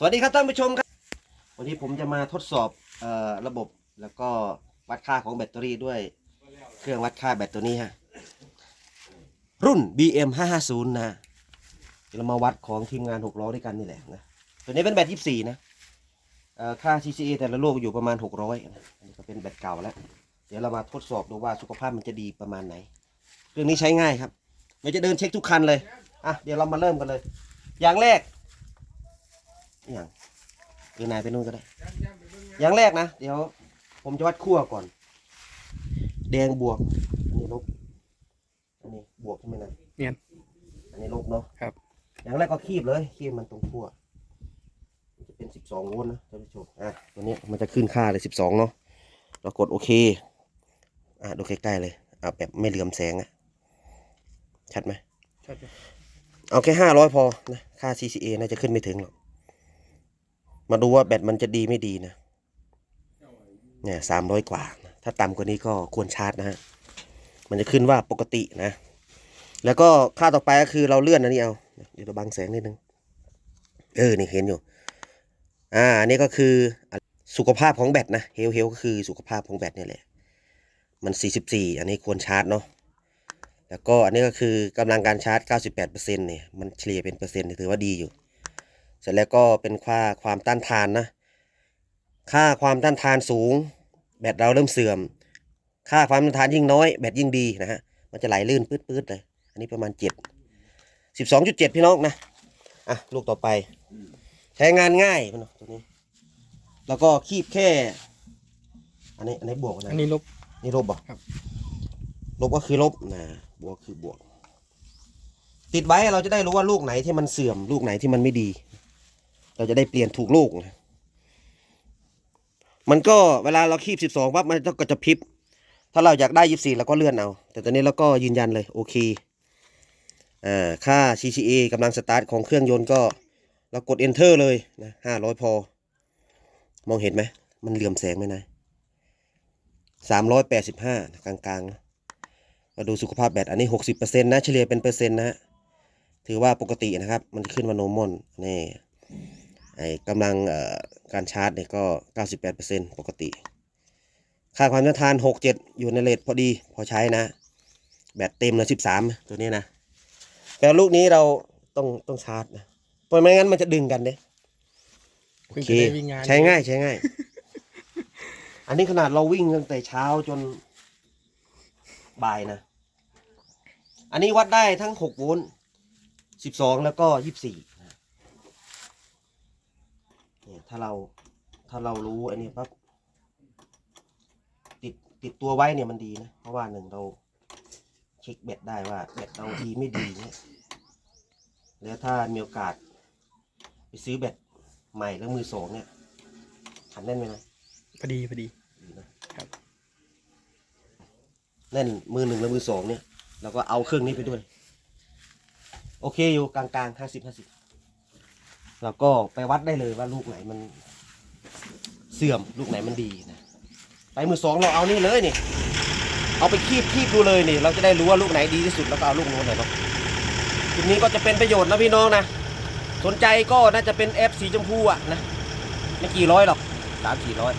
สวัสดีครับท่านผู้ชมครับ วันนี้ผมจะมาทดสอบออระบบแล้วก็วัดค่าของแบตเตอรี่ด้วย เครื่องวัดค่าแบตตัวนี้ฮะรุ่น BM 550นะเรามาวัดของทีมงาน6ล้อด้วยกันนี่แหละนะตัวนี้เป็นแบต24นะค่า CCA แต่ละลูกอยู่ประมาณ 600นะอันนี้ก็เป็นแบตเก่าแล้ว เดี๋ยวเรามาทดสอบดูว่าสุขภาพมันจะดีประมาณไหนเครื่องนี้ใช้ง่ายครับเราจะเดินเช็คทุกคันเลยอะเดี๋ยวเรามาเริ่มกันเลย อย่างแรก อย่างคือนายไปนู่นก็ได้ อย่างแรกนะ เดี๋ยว ผมจะวัดขั้วก่อน แดงบวก อันนี้ลบ อันนี้บวกใช่ไหมนะเนียน อันนี้ลบเนาะครับ อย่างแรกก็คีบเลยคีบมันตรงขั้วมันจะเป็นสิบสองโวลต์นะท่านผู้ชมอะตัวนี้มันจะขึ้นค่าเลยสิบสองเนาะเรากดโอเค อะดูใกล้ๆเลยอะแบบไม่เหลื่อมแสงอะชัดไหมใช่ใช่เอาแค่ห้าร้อยพอนะ ค่า CCA น่าจะขึ้นไม่ถึงหรอก มาดูว่าแบตมันจะดีไม่ดีนะ เนี่ยสามร้อยกว่า ถ้าต่ำกว่านี้ก็ควรชาร์จนะฮะ มันจะขึ้นว่าปกตินะ แล้วก็ค่าต่อไปก็คือเราเลื่อนอันนี้เอาเดี๋ยวเราบังแสงนิดนึง เออ นี่เห็นอยู่ อ่า อันนี้ก็คือสุขภาพของแบตนะ เฮลเฮลก็คือสุขภาพของแบตเนี่ยแหละ มัน 44 อันนี้ควรชาร์จเนาะ แล้วก็อันนี้ก็คือกำลังการชาร์จ 98%เนี่ย มันเฉลี่ยเป็นเปอร์เซ็นต์ถือว่าดีอยู่ เสร็จแล้วก็เป็นค่าความต้านทานนะ ค่าความต้านทานสูง แบตเราเริ่มเสื่อม ค่าความต้านทานยิ่งน้อย แบตยิ่งดีนะฮะ มันจะไหลลื่นปื๊ดๆเลย อันนี้ประมาณ7 12.7พี่น้องนะ อะ ลูกต่อไป ใช้งานง่ายพี่น้องตัวนี้ แล้วก็คีบแค่ อันนี้ อันนี้บวกนะ อันนี้ลบ นี่ลบเหรอครับ ลบก็คือลบนะ บวกคือบวก ติดไว้เราจะได้รู้ว่าลูกไหนที่มันเสื่อม ลูกไหนที่มันไม่ดี เราจะได้เปลี่ยนถูกลูก มันก็เวลาเราคีบสิบสองปั๊บมันก็จะพิบ ถ้าเราอยากได้ยี่สี่เราก็เลื่อนเอา แต่ตอนนี้เราก็ยืนยันเลย โอเค อ่า ค่า CCA กำลังสตาร์ทของเครื่องยนต์ก็เรากด enter เลยนะห้าร้อยพอ มองเห็นไหม มันเหลื่อมแสงไหมนายสามร้อยแปดสิบห้ากลางๆนะมาดูสุขภาพแบตอันนี้หกสิบเปอร์เซ็นต์นะ เฉลี่ยเป็นเปอร์เซ็นต์นะ ถือว่าปกตินะครับ มันขึ้นว่าโนมอนนี่ ไอกำลังการชาร์จเนี่ยก็ 98%ปกติ ค่าความต้านทาน 67 อยู่ในเลทพอดี พอใช้นะ แบตเต็มเลย 13 ตัวนี้นะ แต่ลูกนี้เราต้องต้องชาร์จนะเพราะไม่งั้นมันจะดึงกันเด้โอเคใช้ง่ายใช้ง่าย อันนี้ขนาดเราวิ่งตั้งแต่เช้าจนบ่ายนะ อันนี้วัดได้ทั้ง 6 โวลต์ 12 แล้วก็ 24 ถ้าเราถ้าเรารู้อันนี้ปั๊บติดติดตัวไว้เนี่ยมันดีนะ เพราะว่าหนึ่งเราเช็คแบตได้ว่าแบตเราดีไม่ดีเนี่ยแล้วถ้ามีโอกาส ไปซื้อแบตใหม่แล้วมือสองเนี่ยขันแน่นไหมนะพอดีพอดีดีนะครับแน่นมือหนึ่งแล้วมือสองเนี่ยเราก็เอาเครื่องนี้ไปด้วย โอเคอยู่กลางๆห้าสิบห้าสิบ เราก็ไปวัดได้เลยว่าลูกไหนมัน เสื่อมลูกไหนมันดีนะไปมือสองเราเอานี่เลยนี่ เอาไปคีบคีบดูเลยนี่ เราจะได้รู้ว่าลูกไหนดีที่สุดแล้วก็เอาลูกโน้นเลยเนาะทีนี้ก็จะเป็นประโยชน์นะพี่น้องนะสนใจก็น่าจะเป็นแอปสีชมพูอะนะไม่กี่ร้อยหรอกสามสี่ร้อย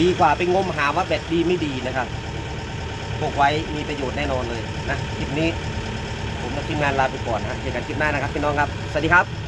ดีกว่าไปงมหาว่าแบตดีไม่ดีนะครับพกไว้มีประโยชน์แน่นอนเลยนะคลิปนี้ ผมและทีมงานลาไปก่อนนะเจอกันคลิปหน้านะครับพี่น้องครับ สวัสดีครับ